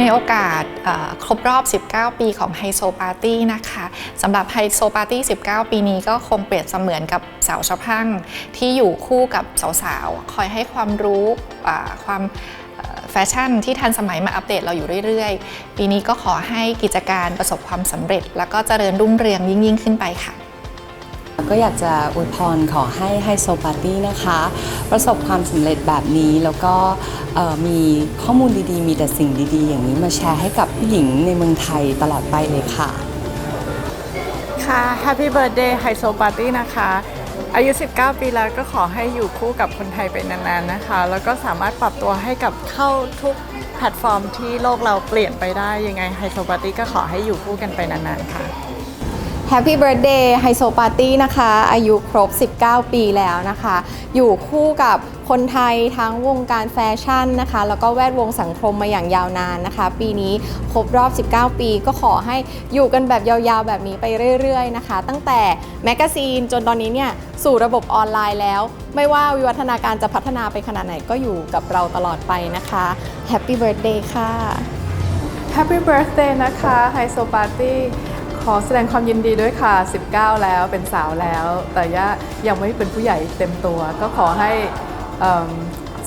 ในโอกาสครบรอบ 19 ปีของไฮโซปาร์ตี้นะคะสำหรับไฮโซปาร์ตี้ 19 ปีนี้ก็คงเปรียบเสมือนกับสาวชะพังที่อยู่คู่กับสาวๆ คอยให้ความรู้ความแฟชั่นที่ทันสมัยมาอัปเดตเราอยู่เรื่อยๆ ปีนี้ก็ขอให้กิจการประสบความสำเร็จ แล้วก็เจริญรุ่งเรืองยิ่งๆ ขึ้นไปค่ะ ก็อยากจะอวยพรขอให้ไฮโซปาร์ตี้นะคะ ประสบความสำเร็จแบบนี้แล้วก็มีข้อมูลดีๆ มีแต่สิ่งดีๆ อย่างนี้มาแชร์ให้กับผู้หญิงในเมืองไทยตลอดไปเลยค่ะ ค่ะ Happy Birthday ไฮโซปาร์ตี้นะคะ อายุ 19 ปีแล้วก็ขอให้อยู่คู่กับคนไทยไปนานๆนะคะ แล้วก็สามารถปรับตัวให้กับเข้าทุกแพลตฟอร์มที่โลกเราเปลี่ยนไปได้ยังไงไฮโซปาร์ตี้ก็ขอให้อยู่คู่กันไปนานๆค่ะ Happy Birthday ไฮโซปาร์ตี้นะคะ อายุครบ 19 ปีแล้วนะคะ อยู่คู่กับคนไทยทั้งวงการแฟชั่นนะคะ แล้วก็แวดวงสังคมมาอย่างยาวนานนะคะ ปีนี้ครบรอบ 19 ปีก็ขอให้อยู่กันแบบยาวๆ แบบนี้ไปเรื่อยๆนะคะ ตั้งแต่แมกกาซีนจนตอนนี้เนี่ยสู่ระบบออนไลน์แล้ว ไม่ว่าวิวัฒนาการจะพัฒนาไปขนาดไหนก็อยู่กับเราตลอดไปนะคะ Happy Birthday ค่ะ Happy Birthday นะคะไฮโซปาร์ตี้ ขอแสดงความยินดีด้วยค่ะ 19 แล้วเป็นสาวแล้ว แต่ย่ายังไม่เป็นผู้ใหญ่เต็มตัว ก็ขอให้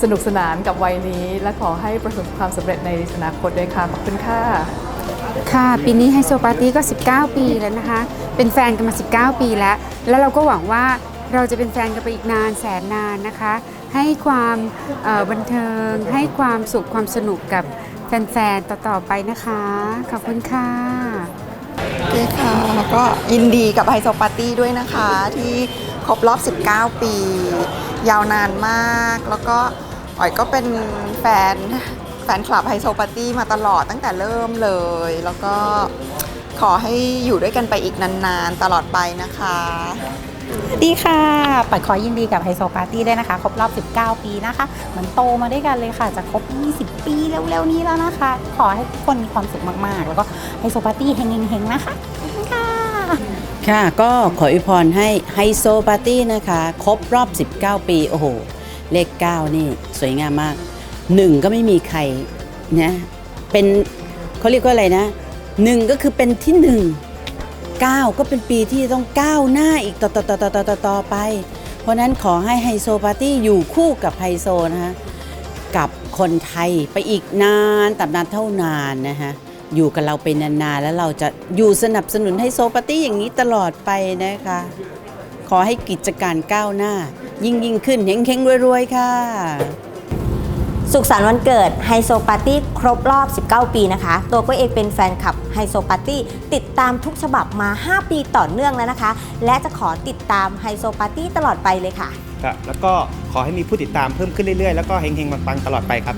สนุกสนานกับวัยนี้ และขอให้ประสบความสำเร็จในอนาคตด้วยค่ะ ขอบคุณค่ะ ค่ะ ปีนี้ไฮโซปาร์ตี้ก็ 19 ปีแล้วนะคะ เป็นแฟนกันมา 19 ปีแล้ว แล้วเราก็หวังว่าเราจะเป็นแฟนกันไปอีกนานแสนนานนะคะ ให้ความบันเทิง ให้ความสุขความสนุกกับแฟนๆ ต่อๆไปนะคะ ขอบคุณค่ะ โอเคค่ะแล้วก็ยินดีกับไฮโซปาร์ตี้ด้วยนะคะ ที่ครบรอบ 19 ปี ยาวนานมาก แล้วก็อ๋อยก็เป็นแฟนแฟนคลับไฮโซปาร์ตี้มาตลอดตั้งแต่เริ่มเลย แล้วก็ขอให้อยู่ด้วยกันไปอีกนานๆ ตลอดไปนะคะ ดีค่ะ ปัดขอยินดีกับไฮโซปาร์ตี้ด้วยนะคะ ครบรอบ 19 ปีนะคะเหมือนโตมาด้วยกันเลยค่ะ จะครบ 20 ปีเร็วๆนี้แล้วนะคะ ขอให้ทุกคนมีความสุขมากๆ แล้วก็ไฮโซปาร์ตี้เฮงๆ นะคะค่ะค่ะ ก็ขออวยพรให้ไฮโซปาร์ตี้นะคะ ครบรอบ 19 ปี โอ้โห เลข 9 นี่สวยงามมาก หนึ่งก็ไม่มีใครนะ เป็นเขาเรียกว่าอะไรนะหนึ่งก็คือเป็นที่หนึ่ง เก้าก็เป็นปีที่ต้องก้าวหน้าอีกต่อต่อต่อต่อต่อต่อตอไป เพราะนั้นขอให้ไฮโซปาร์ตี้อยู่คู่กับไฮโซนะคะกับคนไทยไปอีกนานตับนานเท่านานนะคะอยู่กับเราไปนานๆแล้วเราจะอยู่สนับสนุนให้โซปาร์ตี้อย่างนี้ตลอดไปนะคะ ขอให้กิจการก้าวหน้า ยิ่งยิ่งขึ้นเฮงๆรวยๆค่ะ สุขสันต์วันเกิดไฮโซปาร์ตี้ครบรอบ 19 ปีนะคะ ตัวก็เองเป็นแฟนคลับไฮโซปาร์ตี้ติดตามทุกฉบับมา 5 ปีต่อเนื่องแล้วนะคะ และจะขอติดตามไฮโซปาร์ตี้ตลอดไปเลยค่ะ ครับแล้วก็ขอให้มีผู้ติดตามเพิ่มขึ้นเรื่อยๆ แล้วก็เฮงๆปังๆตลอดไปครับ